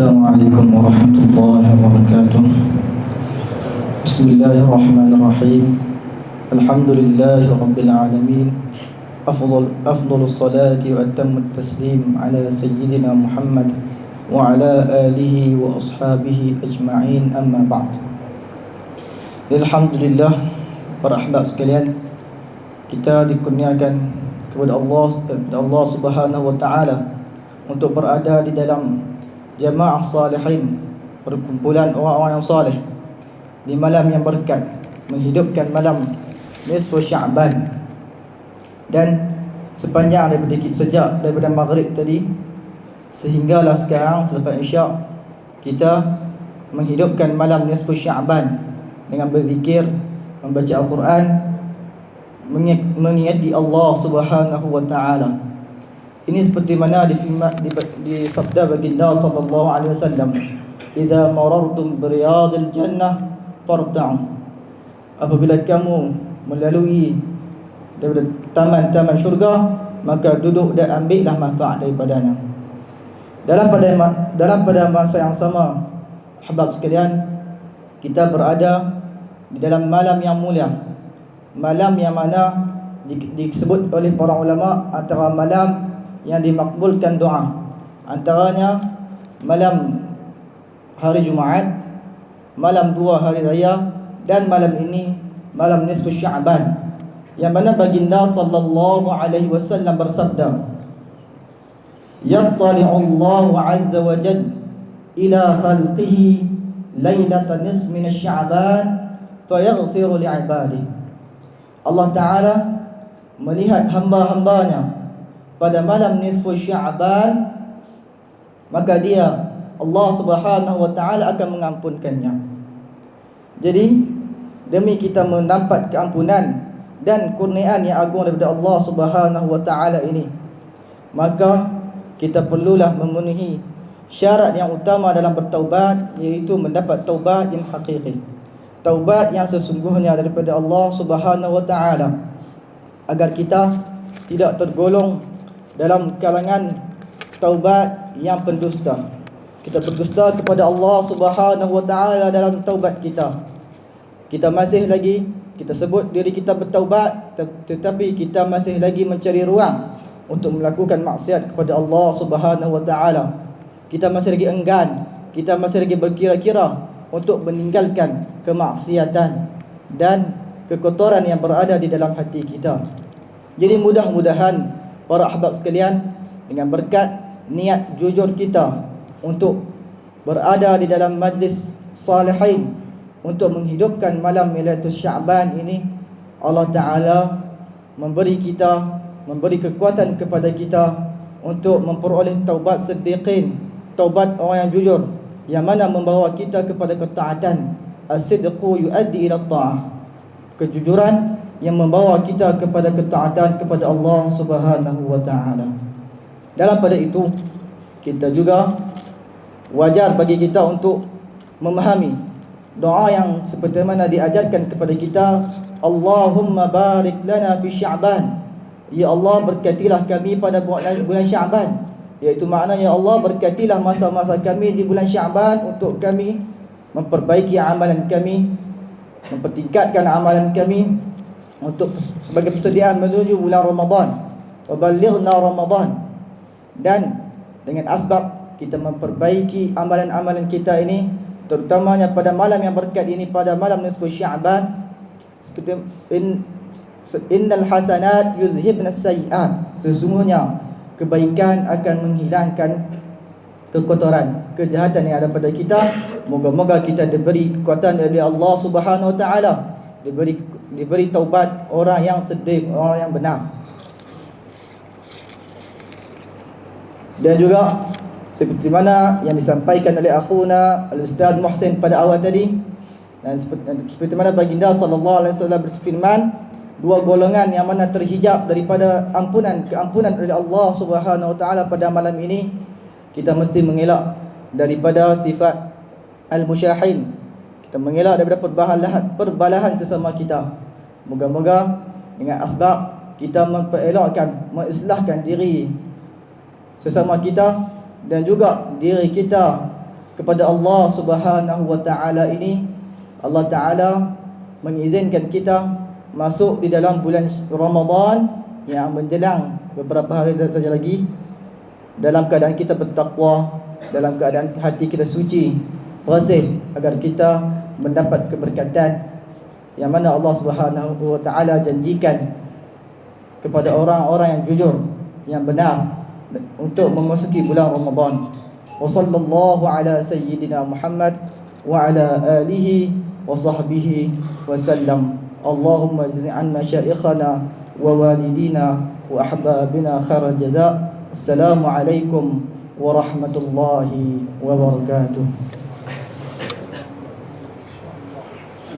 عليكم ورحمة الله وبركاته. بسم الله الرحمن الرحيم. الحمد لله رب العالمين. أفضل أفضل الصلاة وأتم التسليم على سيدنا محمد وعلى آله وأصحابه أجمعين. أما بعد الحمد لله. Ahbab sekalian kita dikurniakan kepada Allah kepada Allah Subhanahu wa taala untuk berada di dalam jamaah salihin perkumpulan orang-orang yang saleh di malam yang berkat menghidupkan malam nisfu Sya'ban dan sepanjang daripada sejak daripada maghrib tadi sehinggalah sekarang selepas isyak kita menghidupkan malam nisfu Sya'ban dengan berzikir membaca Al-Quran mengingati Allah Subhanahu wa taala. Ini seperti mana di di, di sabda baginda sallallahu alaihi wasallam, "Idza marartum bi riyadil jannah farta'u." Apabila kamu melalui daripada taman-taman syurga, maka duduk dan ambillah manfaat daripadanya. Dalam pada dalam pada masa yang sama, habab sekalian, kita berada di dalam malam yang mulia malam yang mana disebut oleh para ulama antara malam yang dimakbulkan doa antaranya malam hari Jumaat malam dua hari raya dan malam ini malam nisfu Sya'ban yang mana baginda sallallahu alaihi wasallam bersabda yattali'u Allah azza wa jalla ila khalqihi lailatan nisfi min Sya'ban fayaghfiru li'ibadi Allah Ta'ala melihat hamba-hambanya pada malam nisfu Sya'ban maka dia Allah Subhanahu wa taala akan mengampunkannya. Jadi demi kita mendapat keampunan dan kurniaan yang agung daripada Allah Subhanahu wa taala ini maka kita perlulah memenuhi syarat yang utama dalam bertaubat iaitu mendapat taubat yang hakiki taubat yang sesungguhnya daripada Allah Subhanahu wa taala agar kita tidak tergolong dalam kalangan taubat yang pendusta. Kita berdusta kepada Allah Subhanahu wa taala dalam taubat kita. Kita masih lagi kita sebut diri kita bertaubat tetapi kita masih lagi mencari ruang untuk melakukan maksiat kepada Allah Subhanahu wa taala. Kita masih lagi enggan, kita masih lagi berkira-kira untuk meninggalkan kemaksiatan dan kekotoran yang berada di dalam hati kita. Jadi mudah-mudahan para ahbab sekalian dengan berkat niat jujur kita untuk berada di dalam majlis salihin untuk menghidupkan malam Lailatul Sya'ban ini Allah Taala memberi kita memberi kekuatan kepada kita untuk memperoleh taubat siddiqin, taubat orang yang jujur yang mana membawa kita kepada ketaatan. As-sidqu yuaddi ila ta'ah. Kejujuran yang membawa kita kepada ketaatan kepada Allah Subhanahu wa taala. Dalam pada itu kita juga wajar bagi kita untuk memahami doa yang seperti mana diajarkan kepada kita Allahumma barik lana fi sya'ban. Ya Allah berkatilah kami pada bulan Sya'ban. Iaitu maknanya Allah berkatilah masa-masa kami di bulan Syaban untuk kami memperbaiki amalan kami, mempertingkatkan amalan kami untuk sebagai persediaan menuju bulan Ramadan. Waballighna Ramadan. Dan dengan asbab kita memperbaiki amalan-amalan kita ini terutamanya pada malam yang berkat ini pada malam nisfu Syaban seperti in innal hasanat yuzhibna sayyi'at sesungguhnya kebaikan akan menghilangkan kekotoran kejahatan yang ada pada kita moga-moga kita diberi kekuatan dari Allah Subhanahu Wa Taala diberi diberi taubat orang yang sedih orang yang benar. Dan juga seperti mana yang disampaikan oleh akhuna al-ustaz Muhsin pada awal tadi dan seperti, mana baginda sallallahu alaihi wasallam berfirman dua golongan yang mana terhijab daripada ampunan keampunan dari Allah Subhanahu wa taala pada malam ini kita mesti mengelak daripada sifat al-musyahin. Kita mengelak daripada perbalahan perbalahan sesama kita moga-moga dengan asbab kita memperelakkan mengislahkan diri sesama kita dan juga diri kita kepada Allah Subhanahu wa taala ini. Allah taala mengizinkan kita masuk di dalam bulan Ramadan yang menjelang beberapa hari saja lagi dalam keadaan kita bertakwa dalam keadaan hati kita suci bersih agar kita mendapat keberkatan yang mana Allah Subhanahu wa taala janjikan kepada orang-orang yang jujur yang benar untuk memasuki bulan Ramadan. Wa sallallahu ala sayyidina Muhammad wa ala alihi wa sahbihi wa sallam. Allahumma jazi an masyaikhana wa walidina wa ahbabina khairal jazaa. Assalamu alaikum warahmatullahi wabarakatuh.